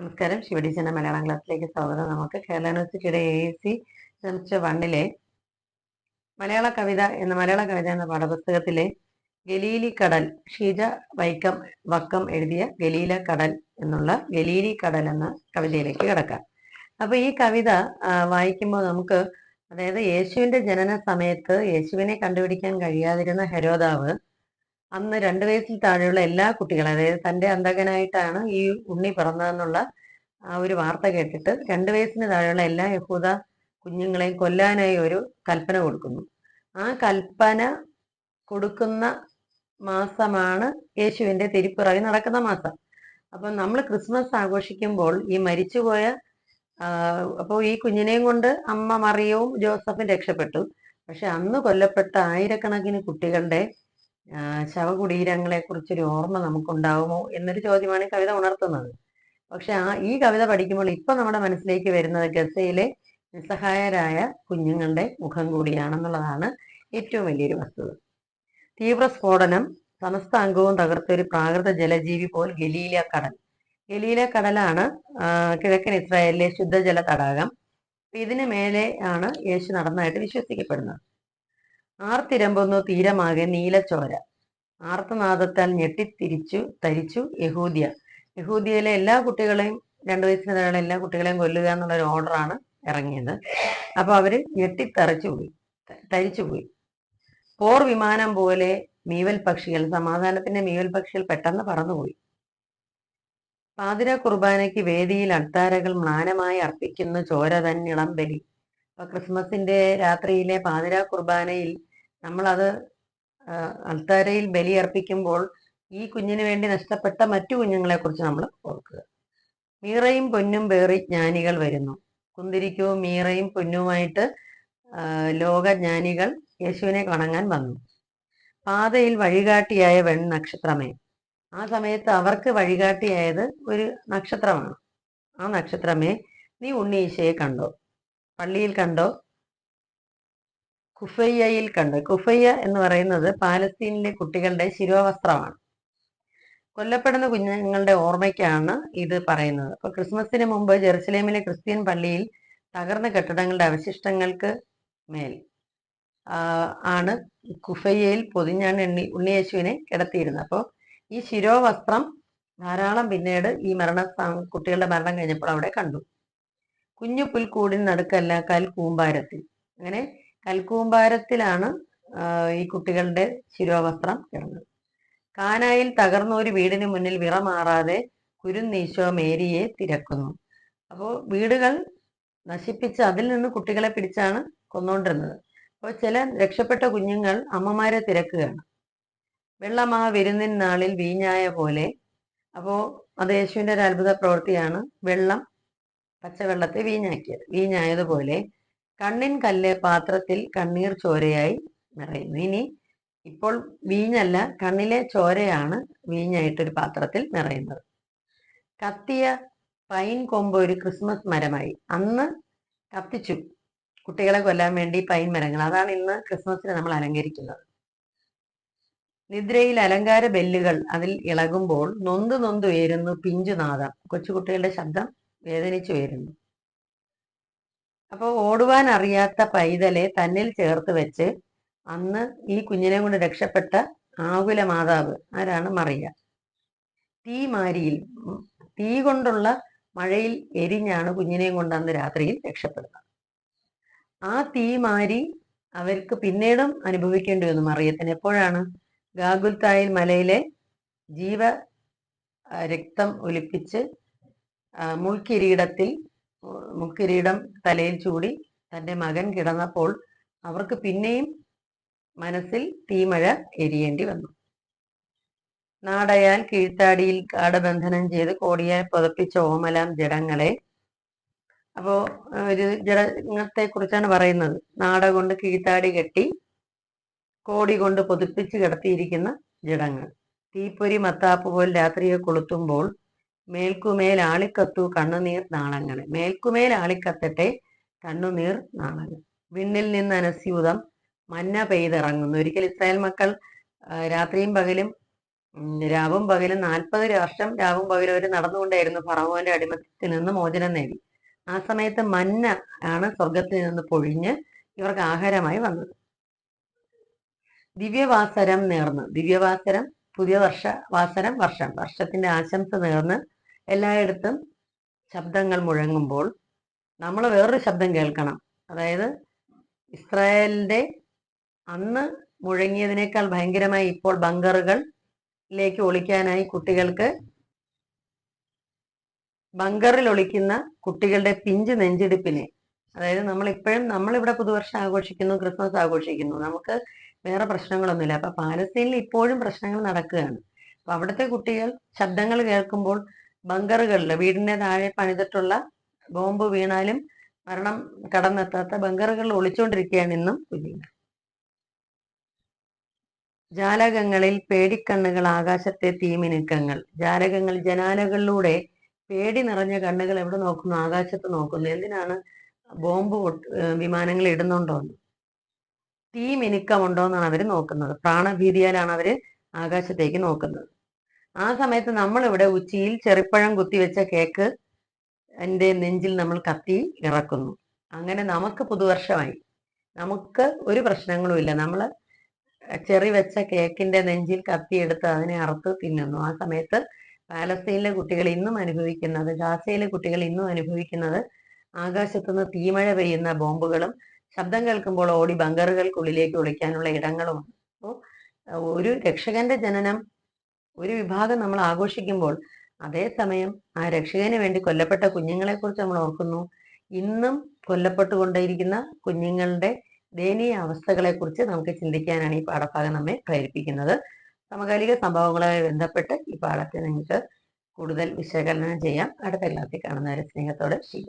നമസ്കാരം. ശിവഡിജന മലയാളം ക്ലാസ്സിലേക്ക് സ്വാഗതം. നമുക്ക് കേരള യൂണിവേഴ്സിറ്റിയുടെ എ സി സെമിസ്റ്റർ വണ്ണിലെ മലയാള കവിത എന്ന മലയാള കവിത എന്ന പാഠപുസ്തകത്തിലെ ഗലീലി കടൽ ഷീജ വൈക്കം വക്കം എഴുതിയ ഗലീല കടൽ എന്നുള്ള ഗലീലി കടൽ എന്ന കവിതയിലേക്ക് കിടക്കാം. അപ്പൊ ഈ കവിത വായിക്കുമ്പോൾ നമുക്ക് അതായത് യേശുവിന്റെ ജനന സമയത്ത് യേശുവിനെ കണ്ടുപിടിക്കാൻ കഴിയാതിരുന്ന ഹെരോദാവ് അന്ന് രണ്ടു വയസ്സിൽ താഴെയുള്ള എല്ലാ കുട്ടികളും അതായത് തന്റെ അന്തകനായിട്ടാണ് ഈ ഉണ്ണി പിറന്നതെന്നുള്ള ആ ഒരു വാർത്ത കേട്ടിട്ട് രണ്ടു വയസ്സിന് താഴെയുള്ള എല്ലാ യഹൂദ കുഞ്ഞുങ്ങളെയും കൊല്ലാനായി ഒരു കൽപ്പന കൊടുക്കുന്നു. ആ കൽപ്പന കൊടുക്കുന്ന മാസമാണ് യേശുവിന്റെ തിരിപ്പിറവി നടക്കുന്ന മാസം. അപ്പൊ നമ്മൾ ക്രിസ്മസ് ആഘോഷിക്കുമ്പോൾ ഈ മരിച്ചുപോയ അപ്പോൾ ഈ കുഞ്ഞിനെയും കൊണ്ട് അമ്മ മറിയവും ജോസഫും രക്ഷപ്പെട്ടു. പക്ഷെ അന്ന് കൊല്ലപ്പെട്ട ആയിരക്കണക്കിന് കുട്ടികളുടെ ശവകുടീരങ്ങളെ കുറിച്ചൊരു ഓർമ്മ നമുക്കുണ്ടാവുമോ എന്നൊരു ചോദ്യമാണ് കവിത ഉണർത്തുന്നത്. പക്ഷെ ആ ഈ കവിത പഠിക്കുമ്പോൾ ഇപ്പൊ നമ്മുടെ മനസ്സിലേക്ക് വരുന്നത് ഗസയിലെ നിസ്സഹായരായ കുഞ്ഞുങ്ങളുടെ മുഖം കൂടിയാണെന്നുള്ളതാണ് ഏറ്റവും വലിയൊരു വസ്തുത. തീവ്ര സ്ഫോടനം സമസ്ത അംഗവും തകർത്ത ഒരു പ്രാകൃത ജലജീവി പോൽ ഗലീല കടൽ. ഗലീല കടലാണ് കിഴക്കൻ ഇസ്രായേലിലെ ശുദ്ധജല തടാകം. ഇതിന് മേലെ ആണ് യേശു നടന്നതായിട്ട് വിശ്വസിക്കപ്പെടുന്നത്. ആർത്തിരമ്പുന്നു തീരമാകെ നീലച്ചോര. ആർത്തനാദത്താൽ ഞെട്ടിത്തിരിച്ചു തരിച്ചു യഹൂദിയ. യഹൂദിയയിലെ എല്ലാ കുട്ടികളെയും രണ്ടു വയസ്സിന് താഴെ എല്ലാ കുട്ടികളെയും കൊല്ലുക എന്നുള്ള ഒരു ഓർഡറാണ് ഇറങ്ങിയത്. അപ്പൊ അവർ ഞെട്ടിത്തറച്ചു പോയി തരിച്ചുപോയി തരിച്ചു പോയി. പോർ വിമാനം പോലെ മീവൽ പക്ഷികൾ സമാധാനത്തിന്റെ മീവൽ പക്ഷികൾ പെട്ടെന്ന് പറന്നുപോയി. പാതിര കുർബാനയ്ക്ക് വേദിയിൽ അൾത്താരകൾ മ്ലാനമായി അർപ്പിക്കുന്ന ചോര തന്നിളം ബലി. അപ്പൊ ക്രിസ്മസിന്റെ രാത്രിയിലെ പാതിര കുർബാനയിൽ നമ്മളത് അൾത്താരയിൽ ബലി അർപ്പിക്കുമ്പോൾ ഈ കുഞ്ഞിന് വേണ്ടി നഷ്ടപ്പെട്ട മറ്റു കുഞ്ഞുങ്ങളെക്കുറിച്ച് നമ്മൾ ഓർക്കുക. മീറയും പൊന്നും പേറി ജ്ഞാനികൾ വരുന്നു. കുന്തിരിക്കവും മീറയും പൊന്നുമായിട്ട് ലോകജ്ഞാനികൾ യേശുവിനെ വണങ്ങാൻ വന്നു. പാതയിൽ വഴികാട്ടിയായ വെൺ നക്ഷത്രമേ. ആ സമയത്ത് അവർക്ക് വഴികാട്ടിയായത് ഒരു നക്ഷത്രമാണ്. ആ നക്ഷത്രമേ നീ ഉണ്ണീശയെ കണ്ടോ? പള്ളിയിൽ കണ്ടോ? കുഫയ്യയിൽ കണ്ട്. കുഫയ്യ എന്ന് പറയുന്നത് പാലസ്തീനിലെ കുട്ടികളുടെ ശിരോവസ്ത്രമാണ്. കൊല്ലപ്പെടുന്ന കുഞ്ഞുങ്ങളുടെ ഓർമ്മയ്ക്കാണ് ഇത് പറയുന്നത്. അപ്പൊ ക്രിസ്മസിന് മുമ്പ് ജെറുസലേമിലെ ക്രിസ്ത്യൻ പള്ളിയിൽ തകർന്ന കെട്ടിടങ്ങളുടെ അവശിഷ്ടങ്ങൾക്ക് മേൽ ആണ് കുഫയ്യയിൽ പൊതിഞ്ഞാണ് എണ്ണി ഉണ്ണിയേശുവിനെ കിടത്തിയിരുന്നത്. അപ്പോൾ ഈ ശിരോവസ്ത്രം ധാരാളം പിന്നീട് ഈ മരണ കുട്ടികളുടെ മരണം കഴിഞ്ഞപ്പോൾ അവിടെ കണ്ടു. കുഞ്ഞു പുൽക്കൂടിന് നടുക്കല്ല കൽക്കൂമ്പാരത്തിൽ അങ്ങനെ കൽക്കൂമ്പാരത്തിലാണ് ഈ കുട്ടികളുടെ ശിരോവസ്ത്രം കിടന്നത്. കാനായിൽ തകർന്ന ഒരു വീടിന് മുന്നിൽ വിറമാറാതെ കുരുന്നീശോ മേരിയെ തിരക്കുന്നു. അപ്പോൾ വീടുകൾ നശിപ്പിച്ച് അതിൽ നിന്ന് കുട്ടികളെ പിടിച്ചാണ് കൊന്നുകൊണ്ടിരുന്നത് അപ്പോൾ ചില രക്ഷപ്പെട്ട കുഞ്ഞുങ്ങൾ അമ്മമാരെ തിരക്കുകയാണ്. വെള്ളമാ വിരുന്നിൻ നാളിൽ വീഞ്ഞായ പോലെ. അപ്പോൾ അത് യേശുവിന്റെ ഒരു അത്ഭുത പ്രവൃത്തിയാണ് വെള്ളം പച്ചവെള്ളത്തെ വീഞ്ഞാക്കിയത്. വീഞ്ഞായതുപോലെ കണ്ണിൻ കല്ല് പാത്രത്തിൽ കണ്ണീർ ചോരയായി നിറയുന്നു. ഇനി ഇപ്പോൾ വീഞ്ഞല്ല കണ്ണിലെ ചോരയാണ് വീഞ്ഞായിട്ടൊരു പാത്രത്തിൽ നിറയുന്നത്. കത്തിയ പൈൻ കൊമ്പ് ഒരു ക്രിസ്മസ് മരമായി. അന്ന് കത്തിച്ചു. കുട്ടികളെ കൊല്ലാൻ വേണ്ടി പൈൻ മരങ്ങൾ. അതാണ് ഇന്ന് ക്രിസ്മസിന് നമ്മൾ അലങ്കരിക്കുന്നത്. നിദ്രയിൽ അലങ്കാര ബെല്ലുകൾ അതിൽ ഇളകുമ്പോൾ നൊന്ത് നൊന്ത് ഉയരുന്നു പിഞ്ചുനാദം കൊച്ചുകുട്ടികളുടെ ശബ്ദം വേദനിച്ചു ഉയരുന്നു. അപ്പോൾ ഓടുവാൻ അറിയാത്ത പൈതലെ തന്നിൽ ചേർത്ത് വെച്ച് അന്ന് ഈ കുഞ്ഞിനെ കൊണ്ട് രക്ഷപ്പെട്ട ആകുല മാതാവ് ആരാണ്? മറിയ. തീ മാരിയിൽ തീ കൊണ്ടുള്ള മഴയിൽ എരിഞ്ഞാണ് കുഞ്ഞിനെയും കൊണ്ട് അന്ന് രാത്രിയിൽ രക്ഷപ്പെടുന്നത്. ആ തീ മാരി അവർക്ക് പിന്നീടും അനുഭവിക്കേണ്ടി വന്നു മറിയത്തിന്. എപ്പോഴാണ്? ഗാഗുൽത്തായിൽ മലയിലെ ജീവ രക്തം ഒലിപ്പിച്ച് മുൾക്കിരീടത്തിൽ ഉം, മുൾക്കിരീടം തലയിൽ ചൂടി തന്റെ മകൻ കിടന്നപ്പോൾ അവർക്ക് പിന്നെയും മനസ്സിൽ തീമഴ എരിയേണ്ടി വന്നു. നാടയാൽ കീഴ്ത്താടിയിൽ കാടബന്ധനം ചെയ്ത് കോടിയാൽ പുതപ്പിച്ച ഓമലാം ജഡങ്ങളെ. അപ്പോ ഒരു ജഡത്തെ കുറിച്ചാണ് പറയുന്നത്. നാട കൊണ്ട് കീഴ്ത്താടി കെട്ടി കോടി കൊണ്ട് പൊതിപ്പിച്ച് കിടത്തിയിരിക്കുന്ന ജഡങ്ങൾ. തീപ്പൊരി മത്താപ്പ് പോലെ രാത്രിയെ കൊളുത്തുമ്പോൾ മേൽക്കുമേൽ ആളിക്കത്തു കണ്ണുനീർ നാളങ്ങൾ മേൽക്കുമേൽ ആളിക്കത്തട്ടെ കണ്ണുനീർ നാളങ്ങൾ. വിണ്ണിൽ നിന്ന് അനസ്യൂതം മഞ്ഞ പെയ്തിറങ്ങുന്നു. ഒരിക്കൽ ഇസ്രായേൽ മക്കൾ രാത്രിയും പകലും രാവും പകലും നാൽപ്പത് വർഷം രാവും പകലും അവർ നടന്നുകൊണ്ടായിരുന്നു ഫറവോന്റെ അടിമത്തിൽ നിന്ന് മോചനം നേടി. ആ സമയത്ത് മഞ്ഞ ആണ് സ്വർഗത്തിൽ നിന്ന് പൊഴിഞ്ഞ് ഇവർക്ക് ആഹാരമായി വന്നത്. ദിവ്യവാസരം നേർന്ന്. ദിവ്യവാസരം പുതിയ വർഷ വാസരം വർഷം. വർഷത്തിന്റെ ആശംസ നേർന്ന് എല്ലായിടത്തും ശബ്ദങ്ങൾ മുഴങ്ങുമ്പോൾ നമ്മൾ വേറൊരു ശബ്ദം കേൾക്കണം. അതായത് ഇസ്രായേലിന്റെ അന്ന് മുഴങ്ങിയതിനേക്കാൾ ഭയങ്കരമായി ഇപ്പോൾ ബങ്കറുകളിലേക്ക് ഒളിക്കാനായി കുട്ടികൾക്ക് ബങ്കറിൽ ഒളിക്കുന്ന കുട്ടികളുടെ പിഞ്ച് നെഞ്ചിടിപ്പിനെ അതായത് നമ്മൾ ഇപ്പോഴും നമ്മളിവിടെ പുതുവർഷം ആഘോഷിക്കുന്നു ക്രിസ്മസ് ആഘോഷിക്കുന്നു. നമുക്ക് വേറെ പ്രശ്നങ്ങളൊന്നുമില്ല. അപ്പൊ പാലസ്തീനിൽ ഇപ്പോഴും പ്രശ്നങ്ങൾ നടക്കുകയാണ്. അപ്പൊ അവിടുത്തെ കുട്ടികൾ ശബ്ദങ്ങൾ കേൾക്കുമ്പോൾ ബങ്കറുകളിൽ വീടിന്റെ താഴെ പണിതിട്ടുള്ള ബോംബ് വീണാലും മരണം കടന്നെത്താത്ത ബങ്കറുകളിൽ ഒളിച്ചുകൊണ്ടിരിക്കുകയാണ് ഇന്നും കുഞ്ഞുങ്ങൾ ജാലകങ്ങളിൽ പേടിക്കണ്ണുകൾ ആകാശത്തെ തീമിനുക്കങ്ങൾ. ജാലകങ്ങൾ ജനാലകളിലൂടെ പേടി നിറഞ്ഞ കണ്ണുകൾ എവിടെ നോക്കുന്നു? ആകാശത്ത് നോക്കുന്നു. എന്തിനാണ് ബോംബ് വിമാനങ്ങൾ ഇടുന്നുണ്ടോ? എന്ന് തീ മിനുക്കമുണ്ടോ എന്നാണ് അവർ നോക്കുന്നത്. പ്രാണഭീതിയാലാണ് അവർ ആകാശത്തേക്ക് നോക്കുന്നത്. ആ സമയത്ത് നമ്മൾ ഇവിടെ ഉച്ചിയിൽ ചെറിപ്പഴം കുത്തിവെച്ച കേക്ക് എന്റെ നെഞ്ചിൽ നമ്മൾ കത്തി ഇറക്കുന്നു. അങ്ങനെ നമുക്ക് പുതുവർഷമായി. നമുക്ക് ഒരു പ്രശ്നങ്ങളുമില്ല നമ്മൾ ചെറി വെച്ച കേക്കിന്റെ നെഞ്ചിൽ കത്തിയെടുത്ത് അതിനെ അറുത്ത് തിന്നുന്നു. ആ സമയത്ത് പാലസ്തീനിലെ കുട്ടികൾ ഇന്നും അനുഭവിക്കുന്നത് ഗാസയിലെ കുട്ടികൾ ഇന്നും അനുഭവിക്കുന്നത് ആകാശത്തുനിന്ന് തീമഴ പെയ്യുന്ന ബോംബുകളും ശബ്ദം കേൾക്കുമ്പോൾ ഓടി ബങ്കറുകൾക്കുള്ളിലേക്ക് ഒളിക്കാനുള്ള ഇടങ്ങളുമാണ്. അപ്പോൾ ഒരു രക്ഷകന്റെ ജനനം ഒരു വിഭാഗം നമ്മൾ ആഘോഷിക്കുമ്പോൾ അതേസമയം ആ രക്ഷകന് വേണ്ടി കൊല്ലപ്പെട്ട കുഞ്ഞുങ്ങളെ കുറിച്ച് നമ്മൾ ഓർക്കുന്നു. ഇന്നും കൊല്ലപ്പെട്ടുകൊണ്ടിരിക്കുന്ന കുഞ്ഞുങ്ങളുടെ ദയനീയ അവസ്ഥകളെ കുറിച്ച് നമുക്ക് ചിന്തിക്കാനാണ് ഈ പാഠഭാഗം നമ്മെ പ്രേരിപ്പിക്കുന്നത്. സമകാലിക സംഭവങ്ങളുമായി ബന്ധപ്പെട്ട് ഈ പാഠത്തെ നിങ്ങൾക്ക് കൂടുതൽ വിശകലനം ചെയ്യാം. അടുത്ത ക്ലാസ്സിൽ കാണുന്നവരെ സ്നേഹത്തോടെ ശീലം